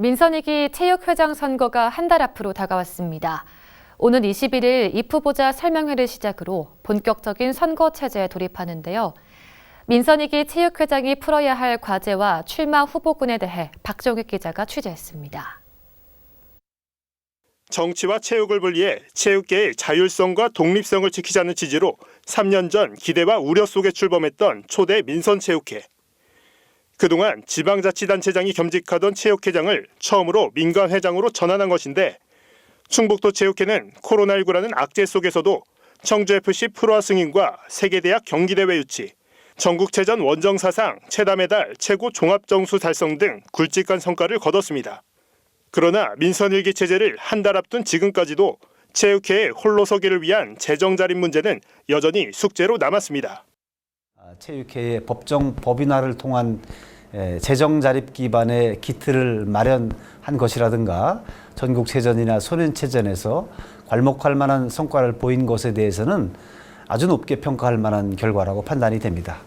민선이기 체육회장 선거가 한 달 앞으로 다가왔습니다. 오는 21일 입후보자 설명회를 시작으로 본격적인 선거 체제에 돌입하는데요. 민선이기 체육회장이 풀어야 할 과제와 출마 후보군에 대해 박정익 기자가 취재했습니다. 정치와 체육을 분리해 체육계의 자율성과 독립성을 지키자는 취지로 3년 전 기대와 우려 속에 출범했던 초대 민선체육회. 그동안 지방자치단체장이 겸직하던 체육회장을 처음으로 민간 회장으로 전환한 것인데 충북도 체육회는 코로나19라는 악재 속에서도 청주FC 프로화 승인과 세계대학 경기대회 유치, 전국체전 원정사상 최다 메달 최고 종합점수 달성 등 굵직한 성과를 거뒀습니다. 그러나 민선일기 체제를 한 달 앞둔 지금까지도 체육회의 홀로 서기를 위한 재정 자립 문제는 여전히 숙제로 남았습니다. 아, 체육회의 법정 법인화를 통한 에, 재정 자립 기반의 기틀을 마련한 것이라든가 전국체전이나 소년체전에서 괄목할 만한 성과를 보인 것에 대해서는 아주 높게 평가할 만한 결과라고 판단이 됩니다.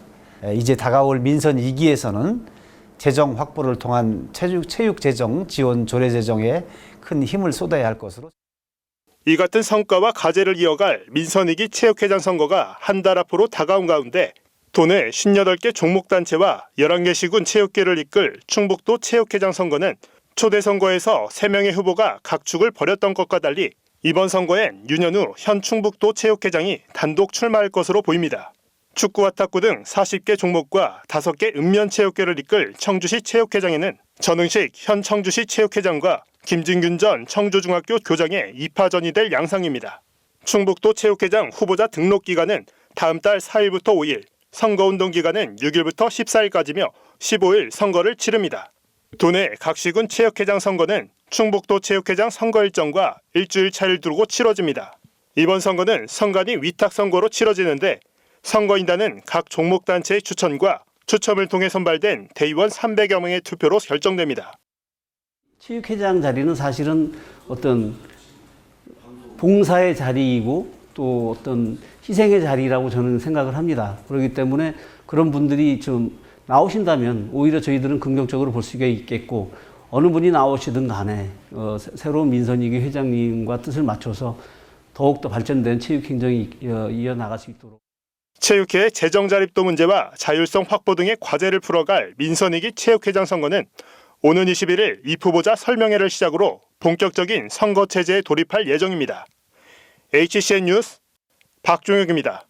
에, 이제 다가올 민선 2기에서는 재정 확보를 통한 체육, 체육 재정 지원 조례 재정에 큰 힘을 쏟아야 할 것으로 이 같은 성과와 과제를 이어갈 민선이기 체육회장 선거가 한 달 앞으로 다가온 가운데 도내 58개 종목단체와 11개 시군 체육계를 이끌 충북도 체육회장 선거는 초대 선거에서 3명의 후보가 각축을 벌였던 것과 달리 이번 선거엔 윤현우 현 충북도 체육회장이 단독 출마할 것으로 보입니다. 축구와 탁구 등 40개 종목과 5개 읍면 체육계를 이끌 청주시 체육회장에는 전흥식 현 청주시 체육회장과 김진균 전 청주중학교 교장의 2파전이 될 양상입니다. 충북도 체육회장 후보자 등록 기간은 다음 달 4일부터 5일, 선거운동 기간은 6일부터 14일까지며 15일 선거를 치릅니다. 도내 각 시군 체육회장 선거는 충북도 체육회장 선거 일정과 일주일 차를 두고 치러집니다. 이번 선거는 선관위 위탁 선거로 치러지는데 선거인단은 각 종목 단체의 추천과 추첨을 통해 선발된 대의원 300여 명의 투표로 결정됩니다. 체육회장 자리는 사실은 어떤 봉사의 자리이고 또 어떤 희생의 자리라고 저는 생각을 합니다. 그렇기 때문에 그런 분들이 좀 나오신다면 오히려 저희들은 긍정적으로 볼 수가 있겠고 어느 분이 나오시든 간에 어, 새- 새로운 민선이기 회장님과 뜻을 맞춰서 더욱더 발전된 체육행정이 이어, 이어나갈 수 있도록 체육회의 재정 자립도 문제와 자율성 확보 등의 과제를 풀어갈 민선이기 체육회장 선거는 오는 21일 입후보자 설명회를 시작으로 본격적인 선거 체제에 돌입할 예정입니다. HCN 뉴스 박종혁입니다.